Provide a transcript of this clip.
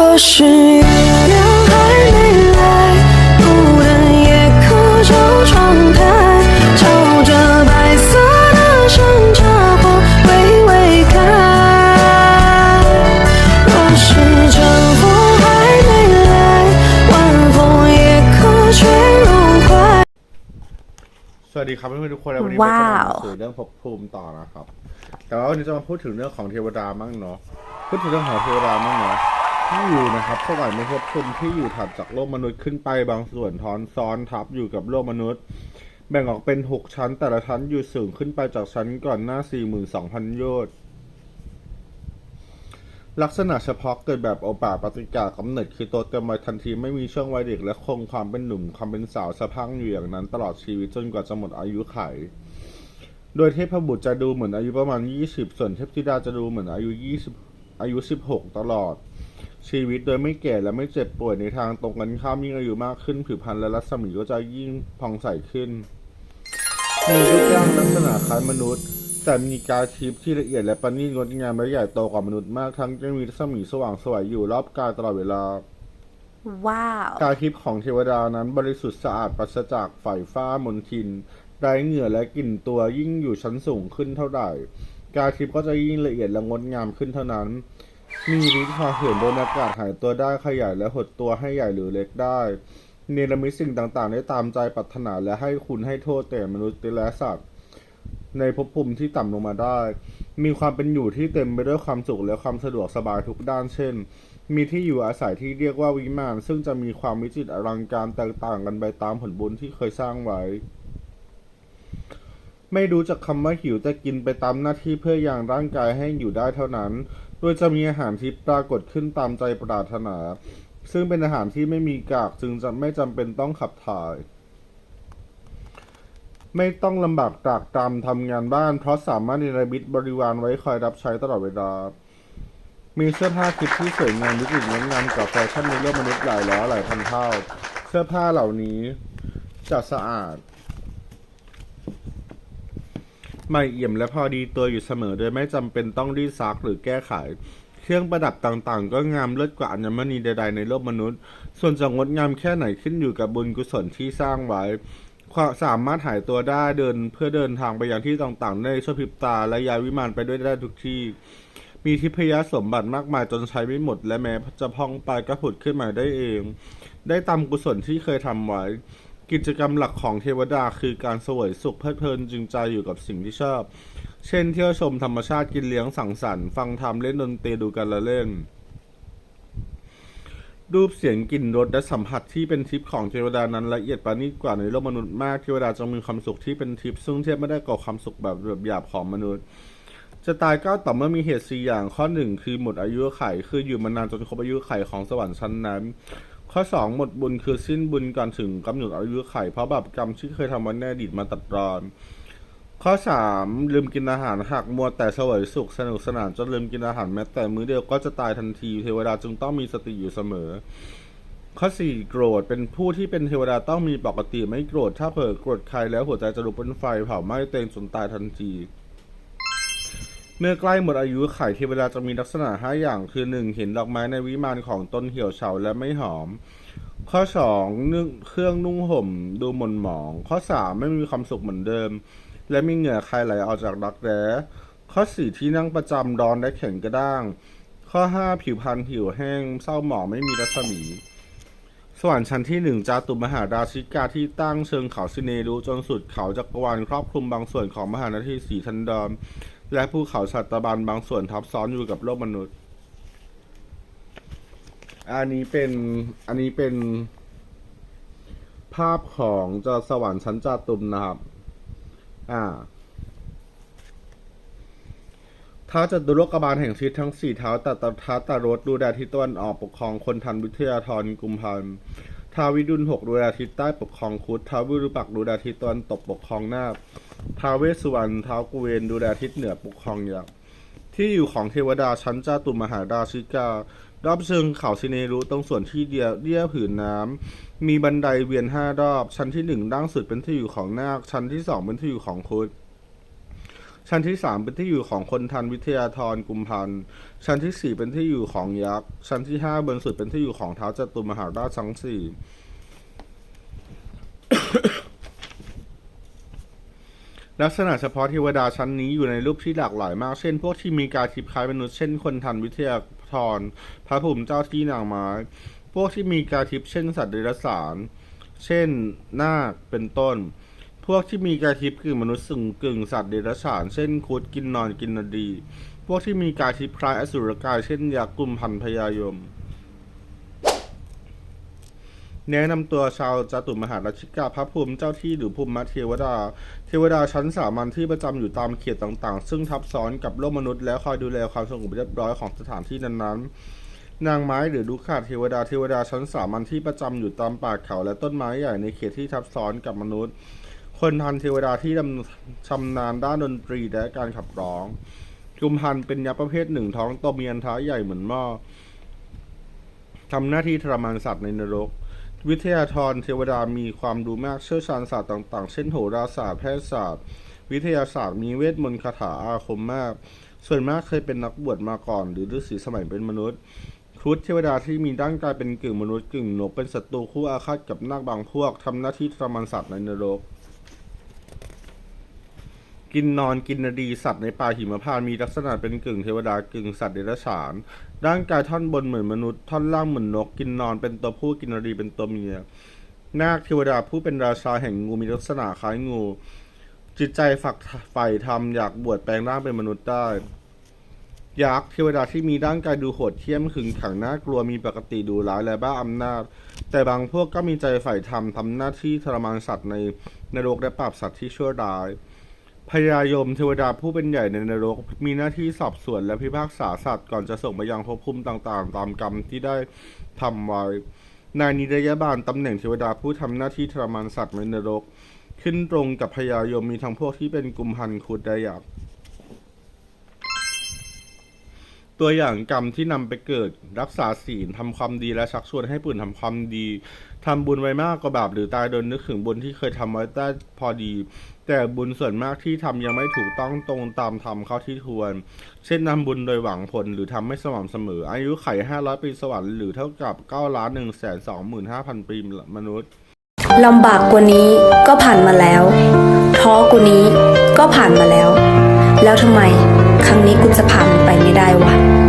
若是月亮还没来，孤单夜可就窗台，照着白色的山茶花微微开。若是春风还没来，晚风也可吹入怀。 สวัสดีครับเพื่อนๆทุกคนและวันนี้ ว้าว เราจะมาคุยเรื่องภพภูมิต่อนะครับ แต่ว่าวันนี้จะมาพูดถึงเรื่องของเทวดามั่งเนาะพูดถึงเรื่องของเทวดามั่งเนาะ ที่อยู่นะครับสวรรค์ในภพภูมิที่อยู่ถัดจากโลกมนุษย์ขึ้นไปบางส่วนทอนซ้อนทับอยู่กับโลกมนุษย์ แบ่งออกเป็นหกชั้น แต่ละชั้นอยู่สูงขึ้นไปจากชั้นก่อนหน้า 42,000 โยชน์ลักษณะเฉพาะเกิดแบบโอปาปฏิกากำเนิดคือโตเต็มวัยทันทีไม่มีช่วงวัยเด็กและคงความเป็นหนุ่มความเป็นสาวสะพังอยู่อย่างนั้น ตลอดชีวิตจนกว่าจะหมดอายุไข โดยเทพบุตรจะดูเหมือนอายุประมาณ 20 ส่วนเทพธิดาจะดูเหมือนอายุ 20 อายุ 16 ตลอด ชีวิตโดยไม่แก่และไม่เจ็บป่วยในทางตรงกันข้ามยิ่งอายุมากขึ้น ผิวพรรณและรัศมีก็จะยิ่งผ่องใสขึ้น มีรูปร่างลักษณะคล้ายมนุษย์แต่มีกายทิพย์ที่ละเอียดและประณีตงดงามและใหญ่โตกว่ามนุษย์มากทั้งยังมีรัศมีสว่างไสวยอยู่รอบกายตลอดเวลา ว้าว กายทิพย์ของเทวดานั้นบริสุทธิ์สะอาดปราศจากไฝฟ้ามนทินไร้เหงื่อและกลิ่นตัวยิ่งอยู่ชั้นสูงขึ้นเท่าใด กายทิพย์ก็จะยิ่งละเอียดและงดงามขึ้นเท่านั้น มีฤทธิ์พาเหินบนอากาศหายตัวได้ขยายและหดตัวให้ใหญ่หรือเล็กได้ เนรมิตสิ่งต่างๆ ได้ตามใจปรารถนาและให้คุณให้โทษแก่มนุษย์และสัตว์ในภพภูมิที่ต่ำลงมาได้ มีความเป็นอยู่ที่เต็มไปด้วยความสุขและความสะดวกสบายทุกด้านเช่น มีที่อยู่อาศัยที่เรียกว่าวิมาน ซึ่งจะมีความวิจิตรอลังการแตกต่างกันไปตามผลบุญที่เคยสร้างไว้ ไม่รู้จักคำว่าหิวแต่กินไปตามหน้าที่เพื่ออย่างร่างกายให้อยู่ได้เท่านั้น โดยจะมีอาหารที่ปรากฏขึ้นตามใจปรารถนา ซึ่งเป็นอาหารที่ไม่มีกากจึงจะไม่จำเป็นต้องขับถ่าย ไม่ต้องลำบากตรากตรำทำงานบ้าน เพราะสามารถเนรมิตบริวารไว้คอยรับใช้ตลอดเวลา มีเสื้อผ้าทิพย์ที่สวยงามวิจิตรงดงามกว่าแฟชั่นในโลกมนุษย์หลายร้อยหลายพันเท่า เสื้อผ้าเหล่านี้จะสะอาด ไม่เอี่ยมและพอดีตัวอยู่เสมอ โดยไม่จำเป็นต้องรีดซักหรือแก้ไข เครื่องประดับต่างๆ ก็งามเลิศกว่าอัญมณีใดๆในโลกมนุษย์ ส่วนจะงดงามแค่ไหนขึ้นอยู่กับบุญกุศลที่สร้างไว้ความสามารถหายตัวได้เดินเพื่อเดินทางไปยังที่ต่างๆ ได้ชั่วพริบตาและยายวิมานไปด้วยได้ทุกที่ มีทิพยสมบัติมากมายจนใช้ไม่หมด และแม้จะพองไปก็ผุดขึ้นมาได้เอง ได้ตามกุศลที่เคยทำไว้ กิจกรรมหลักของเทวดาคือการเสวยสุขเพลิดเพลินจึงใจอยู่กับสิ่งที่ชอบ เช่น เที่ยวชมธรรมชาติกินเลี้ยงสังสรรค์ฟังธรรมเล่นดนตรีดูการละเล่น รูปเสียงกลิ่นรสและสัมผัสที่เป็นทิพย์ของเทวดานั้นละเอียดประณีตกว่าในโลกมนุษย์มากเทวดาจะมีความสุขที่เป็นทิพย์ซึ่งเทียบไม่ได้กับความสุขแบบหยาบของมนุษย์จะตายก็ต่อเมื่อมีเหตุสี่อย่างข้อหนึ่งคือหมดอายุไข คืออยู่มานานจนครบอายุไขของสวรรค์ชั้นนั้น ข้อสองหมดบุญคือสิ้นบุญก่อนถึงกำหนดอายุไข เพราะบาปกรรมที่เคยทำไว้ในอดีตมาตัดรอน ข้อสามลืมกินอาหารหากมัวแต่เสวยสุขสนุกสนานจนลืมกินอาหารแม้แต่มื้อเดียวก็จะตายทันทีเทวดาจึงต้องมีสติอยู่เสมอ ข้อสี่โกรธเป็นผู้ที่เป็นเทวดาต้องมีปกติไม่โกรธถ้าเผลอโกรธใครแล้วหัวใจจะลุกเป็นไฟเผาไหม้เตวเองจนตายทันที เมื่อใกล้หมดอายุไขเทวดาจะมีลักษณะห้าอย่าง คือหนึ่งเห็นดอกไม้ในวิมานของต้นเหี่ยวเฉาและไม่หอม ข้อสองนึ่งเครื่องนุ่งห่มดูหม่นหมอง ข้อสามไม่มีความสุขเหมือนเดิม และมีเหงื่อใครไหลออกจากรักแร้ข้อสี่ที่นั่งประจำร้อนและแข็งกระด้าง ข้อห้าผิวพรรณผิวแห้ง เศร้าหมองไม่มีรัศมี สวรรค์ชั้นที่หนึ่งจาตุมหาราชิกาที่ตั้งเชิงเขาสิเนรุจนสุดเขาจักรวาลครอบคลุมบางส่วนของมหานาทีสีทันดอน และภูเขาสัตบันบางส่วนทับซ้อนอยู่กับโลกมนุษย์ อันนี้เป็นอันนี้เป็น ภาพของจอสวรรค์ชั้นจาตุมนะครับ อ่าท้าวจตุโลกบาลแห่งทิศทั้งสี่เท้าตัตท้าตารถดูแลทิตวันออกปกครองคนทันวิทยาธรกุมพันธ์ท้าวิดุลหกดูแลทิศใต้ปกครองคุดท้าววิรุปักษ์ดูแลทิศตวันตกปกครองนาค ท้าวเวสสุวรรณท้าวกุเวนดูแลทิศเหนือปกครองยักษ์ที่อยู่ของเทวดาชั้นจ้าตุมหาราชิการอบเชิงเขาสิเนรุตรงส่วนที่เดียวเดียผืนน้ำมีบันไดเวียนห้ารอบ ชั้นที่หนึ่งด้านสุดเป็นที่อยู่ของนาค ชั้นที่สองเป็นที่อยู่ของคุดชั้นที่สามเป็นที่อยู่ของคนทันวิทยาธรกุมพันธ์ชั้นที่สี่เป็นที่อยู่ของยักษ์ ชั้นที่ห้าบนสุดเป็นที่อยู่ของเท้าจตุมหาราชทั้งสี่ ลักษณะเฉพาะเทวดาชั้นนี้อยู่ในรูปที่หลากหลายมาก เช่น พวกที่มีกายทิพย์คล้ายมนุษย์ เช่น คนทันวิทยาธรพระภูมิเจ้าที่นางไม้ พวกที่มีกายทิพย์เช่น สัตว์เดรัจฉาน เช่น นาค เป็นต้น พวกที่มีกายทิพย์กึ่งมนุษย์สึ่งกึ่งสัตว์เดรัจฉาน เช่น คุดกินนอนกินนดี พวกที่มีกายทิพย์คล้ายอสุรกาย เช่นยักษ์กุมพันพยายม แนะนำตัวชาวจตุมหาราชิกาพระภูมิเจ้าที่หรือภูมิเทวดา เทวดาชั้นสามัญที่ประจำอยู่ตามเขตต่างๆ ซึ่งทับซ้อนกับโลกมนุษย์และคอยดูแลความสงบเรียบร้อยของสถานที่นั้นๆ นางไม้หรือดุขาเทวดาเทวดาชั้นสามัญที่ประจำอยู่ตามป่าเขาและต้นไม้ใหญ่ในเขตที่ทับซ้อนกับมนุษย์ คนทันเทวดาที่ดำชำนาญด้านดนตรีและการขับร้องกุมพันเป็นยักษ์ประเภทหนึ่งท้องโตมีอันท้าใหญ่เหมือนหม้อทำหน้าที่ทรมานสัตว์ในนรก วิทยาธรเทวดามีความรู้มากเชี่ยวชาญศาสตร์ต่าง ๆ เช่นโหราศาสตร์แพทยศาสตร์ วิทยาศาสตร์มีเวทมนต์คาถาอาคมมาก ส่วนมากเคยเป็นนักบวชมาก่อน หรือฤาษีสมัยเป็นมนุษย์ครุฑเทวดาที่มีร่างกายเป็นกึ่งมนุษย์กึ่งนกเป็นศัตรูคู่อาฆาตกับนาคบางพวกทำหน้าที่ทรมานสัตว์ในนรก กินนอนกินนดีสัตว์ในป่าหิมพานต์มีลักษณะเป็นกึ่งเทวดากึ่งสัตว์เดรัจฉาน ร่างกายท่อนบนเหมือนมนุษย์ ท่อนล่างเหมือนนก กินนอนเป็นตัวผู้กินนดีเป็นตัวเมีย นาคเทวดาผู้เป็นราชาแห่งงูมีลักษณะคล้ายงู จิตใจฝักใฝ่ธรรมอยากบวชแปลงร่างเป็นมนุษย์ได้ยักษ์เทวดาที่มีร่างกายดูโหดเหี้ยมขึงขังน่ากลัวมีปกติดูร้ายและบ้าอำนาจ แต่บางพวกก็มีใจใฝ่ธรรมทำหน้าที่ทรมานสัตว์ในนรกและปราบสัตว์ที่ชั่วร้าย พญายมเทวดาผู้เป็นใหญ่ในนรก มีหน้าที่สอบสวนและพิพากษาสัตว์ก่อนจะส่งไปยังภพภูมิต่างๆ ตามกรรมที่ได้ทำไว้นายนิรยาบาลตำแหน่งเทวดาผู้ทำหน้าที่ทรมานสัตว์ในนรก ขึ้นตรงกับพญายมมีทั้งพวกที่เป็นกุมพันคุดได้ยักษ์ ตัวอย่างกรรมที่นำไปเกิดรักษาศีลทำความดีและชักชวนให้ผู้อื่นทำความดีทำบุญไว้มากกว่าบาปหรือตายโดยนึกถึงบุญที่เคยทำไว้ได้พอดี แต่บุญส่วนมากที่ทำยังไม่ถูกต้องตรงตามธรรมเข้าที่ควรเช่นทำบุญโดยหวังผลหรือทำไม่สม่ำเสมอ อายุไข 500 ปีสวรรค์หรือเท่ากับ9ล้าน1 25,000 ปีมนุษย์ลำบากกว่านี้ก็ผ่านมาแล้ว ท้อกว่านี้ก็ผ่านมาแล้ว แล้วทำไมครั้งนี้กูจะผ่านมันไปไม่ได้วะ